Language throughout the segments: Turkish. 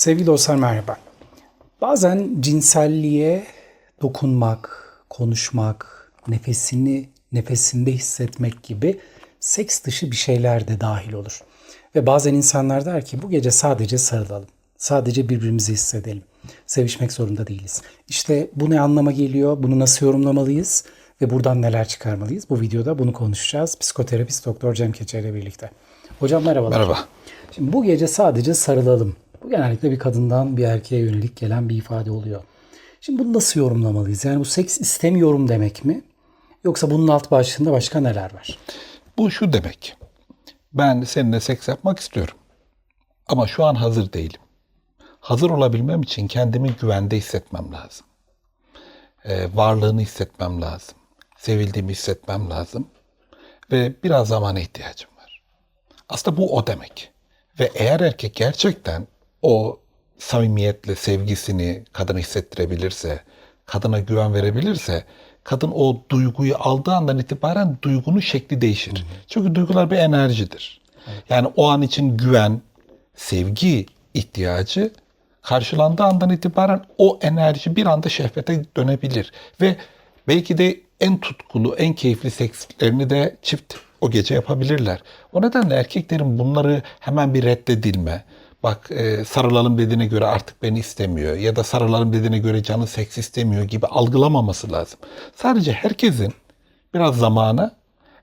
Sevgili dostlar merhaba. Bazen cinselliğe dokunmak, konuşmak, nefesini nefesinde hissetmek gibi seks dışı bir şeyler de dahil olur. Ve bazen insanlar der ki bu gece sadece sarılalım. Sadece birbirimizi hissedelim. Sevişmek zorunda değiliz. İşte bu ne anlama geliyor? Bunu nasıl yorumlamalıyız? Ve buradan neler çıkarmalıyız? Bu videoda bunu konuşacağız. Psikoterapist Doktor Cem Keçer ile birlikte. Hocam merhabalar. Merhaba. Şimdi bu gece sadece sarılalım. Bu genellikle bir kadından bir erkeğe yönelik gelen bir ifade oluyor. Şimdi bunu nasıl yorumlamalıyız? Yani bu seks istemiyorum demek mi? Yoksa bunun alt başlığında başka neler var? Bu şu demek. Ben seninle seks yapmak istiyorum. Ama şu an hazır değilim. Hazır olabilmem için kendimi güvende hissetmem lazım. Ee, varlığını hissetmem lazım. Sevildiğimi hissetmem lazım. Ve biraz zamana ihtiyacım var. Aslında bu o demek. Ve eğer erkek gerçekten o samimiyetle sevgisini kadına hissettirebilirse, kadına güven verebilirse, kadın o duyguyu aldığı andan itibaren duygunun şekli değişir. Çünkü duygular bir enerjidir. Yani o an için güven, sevgi ihtiyacı karşılandığı andan itibaren o enerji bir anda şehvete dönebilir. Ve belki de en tutkulu, en keyifli sekslerini de çift o gece yapabilirler. O nedenle erkeklerin bunları hemen bir reddedilme, bak e, sarılalım dediğine göre artık beni istemiyor ya da sarılalım dediğine göre canı seks istemiyor gibi algılamaması lazım. Sadece herkesin biraz zamana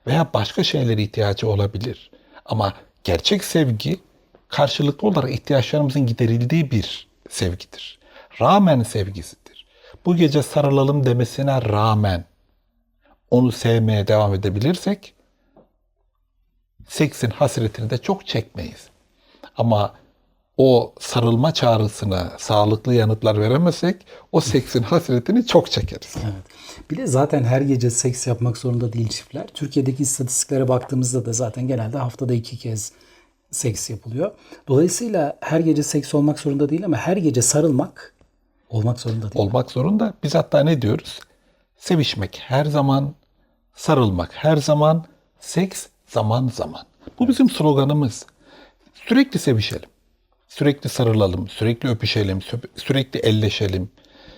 veya başka şeylere ihtiyacı olabilir. Ama gerçek sevgi karşılıklı olarak ihtiyaçlarımızın giderildiği bir sevgidir. Rağmen sevgisidir. Bu gece sarılalım demesine rağmen onu sevmeye devam edebilirsek seksin hasretini de çok çekmeyiz. Ama o sarılma çağrısına sağlıklı yanıtlar veremezsek o seksin hasretini çok çekeriz. Evet. Bir de zaten her gece seks yapmak zorunda değil çiftler. Türkiye'deki istatistiklere baktığımızda da zaten genelde haftada iki kez seks yapılıyor. Dolayısıyla her gece seks olmak zorunda değil ama her gece sarılmak olmak zorunda değil. Olmak zorunda. Biz hatta ne diyoruz? Sevişmek her zaman, sarılmak her zaman, seks zaman zaman. Bu bizim sloganımız. Sürekli sevişelim. Sürekli sarılalım, sürekli öpüşelim, sü- sürekli elleşelim.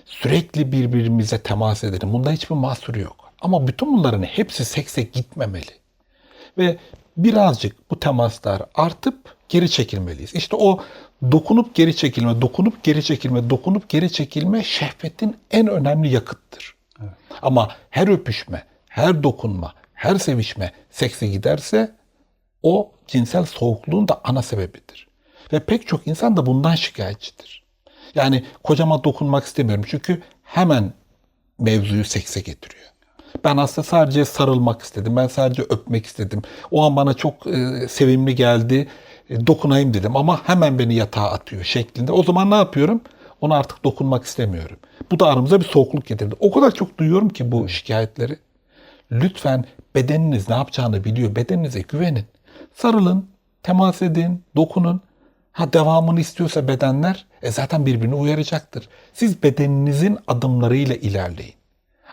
Sürekli birbirimize temas edelim. Bunda hiçbir mahsur yok. Ama bütün bunların hepsi sekse gitmemeli. Ve birazcık bu temaslar artıp geri çekilmeliyiz. İşte o dokunup geri çekilme, dokunup geri çekilme, dokunup geri çekilme şehvetin en önemli yakıttır. Ama her öpüşme, her dokunma, her sevişme sekse giderse o cinsel soğukluğun da ana sebebidir. Ve pek çok insan da bundan şikayetçidir. Yani kocama dokunmak istemiyorum çünkü hemen mevzuyu sekse getiriyor. Ben aslında sadece sarılmak istedim. Ben sadece öpmek istedim. O an bana çok e, sevimli geldi. E, dokunayım dedim ama hemen beni yatağa atıyor şeklinde. O zaman ne yapıyorum? Ona artık dokunmak istemiyorum. Bu da aramıza bir soğukluk getirdi. O kadar çok duyuyorum ki bu şikayetleri. Lütfen bedeniniz ne yapacağını biliyor. Bedeninize güvenin. Sarılın, temas edin, dokunun. Ha devamını istiyorsa bedenler e zaten birbirini uyaracaktır. Siz bedeninizin adımlarıyla ilerleyin.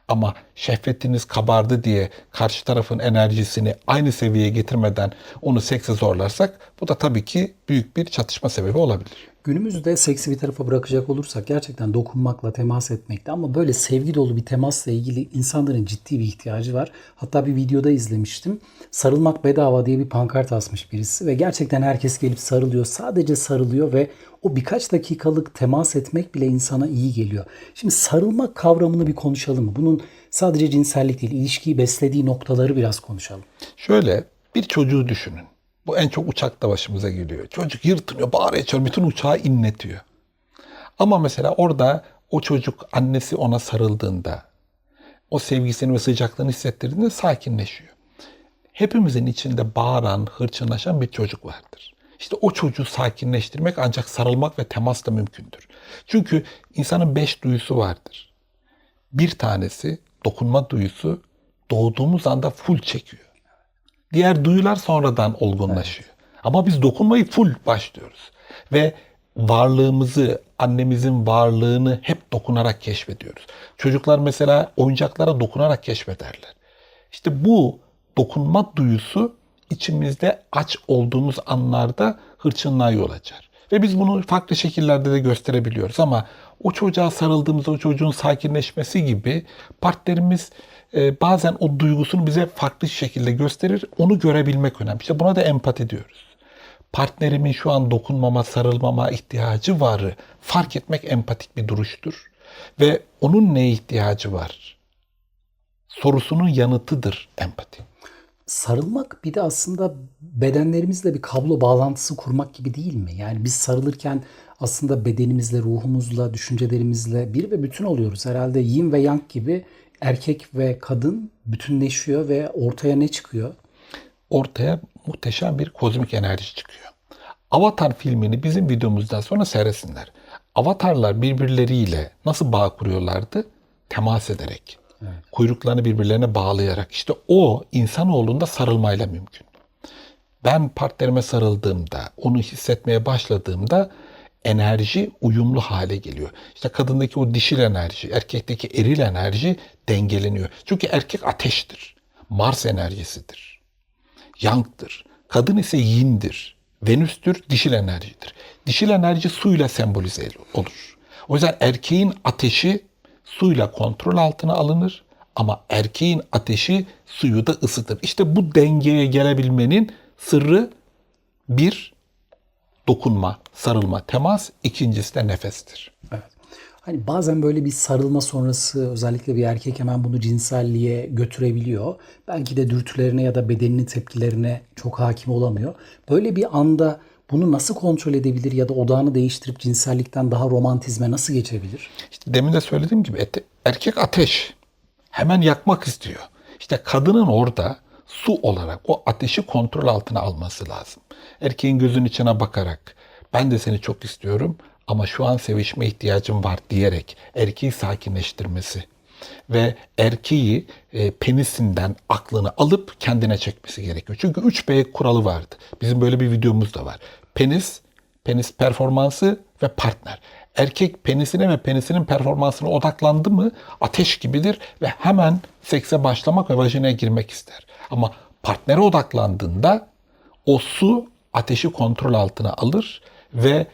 Ama şehvetiniz kabardı diye karşı tarafın enerjisini aynı seviyeye getirmeden onu sekse zorlarsak bu da tabii ki büyük bir çatışma sebebi olabilir. Günümüzde seksi bir tarafa bırakacak olursak gerçekten dokunmakla, temas etmekle ama böyle sevgi dolu bir temasla ilgili insanların ciddi bir ihtiyacı var. Hatta bir videoda izlemiştim. Sarılmak bedava diye bir pankart asmış birisi ve gerçekten herkes gelip sarılıyor. Sadece sarılıyor ve o birkaç dakikalık temas etmek bile insana iyi geliyor. Şimdi sarılmak kavramını bir konuşalım mı? Bunun sadece cinsellik değil, ilişkiyi beslediği noktaları biraz konuşalım. Şöyle bir çocuğu düşünün. Bu en çok uçakta başımıza geliyor. Çocuk yırtınıyor, bağırıyor, çağırıyor, bütün uçağı inletiyor. Ama mesela orada o çocuk annesi ona sarıldığında, o sevgisini ve sıcaklığını hissettirdiğinde sakinleşiyor. Hepimizin içinde bağıran, hırçınlaşan bir çocuk vardır. İşte o çocuğu sakinleştirmek ancak sarılmak ve temasla mümkündür. Çünkü insanın beş duyusu vardır. Bir tanesi dokunma duyusu doğduğumuz anda full çekiyor. Diğer duyular sonradan olgunlaşıyor. Ama biz dokunmayı full başlıyoruz. Ve varlığımızı, annemizin varlığını hep dokunarak keşfediyoruz. Çocuklar mesela oyuncaklara dokunarak keşfederler. İşte bu dokunma duyusu içimizde aç olduğumuz anlarda hırçınlığa yol açar. Ve biz bunu farklı şekillerde de gösterebiliyoruz ama o çocuğa sarıldığımızda o çocuğun sakinleşmesi gibi partnerimiz e, bazen o duygusunu bize farklı şekilde gösterir. Onu görebilmek önemli. İşte buna da empati diyoruz. Partnerimin şu an dokunmama, sarılmama ihtiyacı varı fark etmek empatik bir duruştur. Ve onun neye ihtiyacı var? Sorusunun yanıtıdır empati. Sarılmak bir de aslında bedenlerimizle bir kablo bağlantısı kurmak gibi değil mi? Yani biz sarılırken aslında bedenimizle, ruhumuzla, düşüncelerimizle bir ve bütün oluyoruz. Herhalde yin ve yang gibi erkek ve kadın bütünleşiyor ve ortaya ne çıkıyor? ortaya muhteşem bir kozmik enerji çıkıyor. Avatar filmini bizim videomuzdan sonra seyretsinler. Avatarlar birbirleriyle nasıl bağ kuruyorlardı? Temas ederek. Kuyruklarını birbirlerine bağlayarak. İşte o insanoğlunda sarılmayla mümkün. Ben partnerime sarıldığımda, onu hissetmeye başladığımda enerji uyumlu hale geliyor. İşte kadındaki o dişil enerji, erkekteki eril enerji dengeleniyor. Çünkü erkek ateştir. Mars enerjisidir. Yang'dır. Kadın ise yindir. Venüs'tür, dişil enerjidir. Dişil enerji suyla sembolize olur. O yüzden erkeğin ateşi suyla kontrol altına alınır ama erkeğin ateşi suyu da ısıtır. İşte bu dengeye gelebilmenin sırrı bir dokunma, sarılma, temas, ikincisi de nefestir. Evet. Hani bazen böyle bir sarılma sonrası özellikle bir erkek hemen bunu cinselliğe götürebiliyor. Belki de dürtülerine ya da bedeninin tepkilerine çok hakim olamıyor. Böyle bir anda bunu nasıl kontrol edebilir ya da odağını değiştirip cinsellikten daha romantizme nasıl geçebilir? İşte demin de söylediğim gibi erkek ateş. Hemen yakmak istiyor. İşte kadının orada su olarak o ateşi kontrol altına alması lazım. Erkeğin gözünün içine bakarak ben de seni çok istiyorum ama şu an sevişme ihtiyacım var diyerek erkeği sakinleştirmesi ve erkeği e, penisinden aklını alıp kendine çekmesi gerekiyor. Çünkü 3B kuralı vardı. Bizim böyle bir videomuz da var. Penis, penis performansı ve partner. Erkek penisine ve penisinin performansına odaklandı mı ateş gibidir ve hemen sekse başlamak ve vajinaya girmek ister. Ama partnere odaklandığında o su ateşi kontrol altına alır ve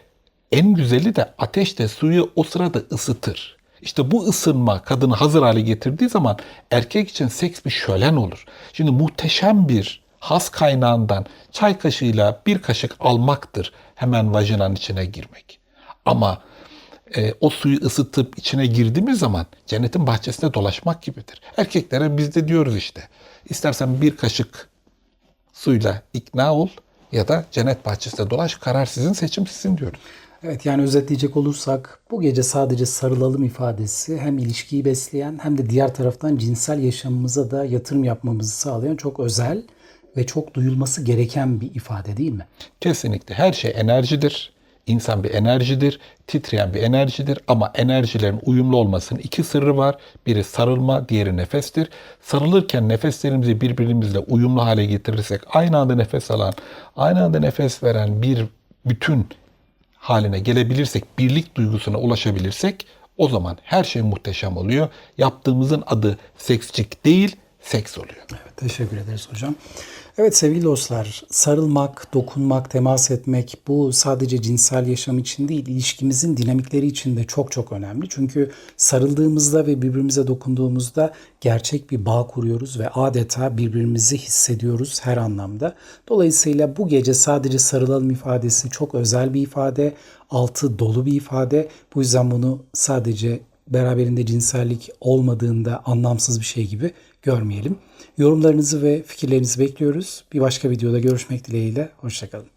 en güzeli de ateş de suyu o sırada ısıtır. İşte bu ısınma kadını hazır hale getirdiği zaman erkek için seks bir şölen olur. Şimdi muhteşem bir has kaynağından çay kaşığıyla bir kaşık almaktır hemen vajinanın içine girmek. Ama e, o suyu ısıtıp içine girdiğimiz zaman cennetin bahçesinde dolaşmak gibidir. Erkeklere biz de diyoruz işte. İstersen bir kaşık suyla ikna ol ya da cennet bahçesinde dolaş. Karar sizin, seçim sizin diyoruz. Evet yani özetleyecek olursak bu gece sadece sarılalım ifadesi hem ilişkiyi besleyen hem de diğer taraftan cinsel yaşamımıza da yatırım yapmamızı sağlayan çok özel ve çok duyulması gereken bir ifade değil mi? Kesinlikle her şey enerjidir. İnsan bir enerjidir, titreyen bir enerjidir ama enerjilerin uyumlu olmasının iki sırrı var. Biri sarılma, diğeri nefestir. Sarılırken nefeslerimizi birbirimizle uyumlu hale getirirsek, aynı anda nefes alan, aynı anda nefes veren bir bütün haline gelebilirsek, birlik duygusuna ulaşabilirsek o zaman her şey muhteşem oluyor. Yaptığımızın adı seksçik değil, seks oluyor. Evet, teşekkür ederiz hocam. Evet sevgili dostlar, sarılmak, dokunmak, temas etmek bu sadece cinsel yaşam için değil, ilişkimizin dinamikleri için de çok çok önemli. Çünkü sarıldığımızda ve birbirimize dokunduğumuzda gerçek bir bağ kuruyoruz ve adeta birbirimizi hissediyoruz her anlamda. Dolayısıyla bu gece sadece sarılalım ifadesi çok özel bir ifade, altı dolu bir ifade. Bu yüzden bunu sadece beraberinde cinsellik olmadığında anlamsız bir şey gibi görmeyelim. Yorumlarınızı ve fikirlerinizi bekliyoruz. Bir başka videoda görüşmek dileğiyle. Hoşçakalın.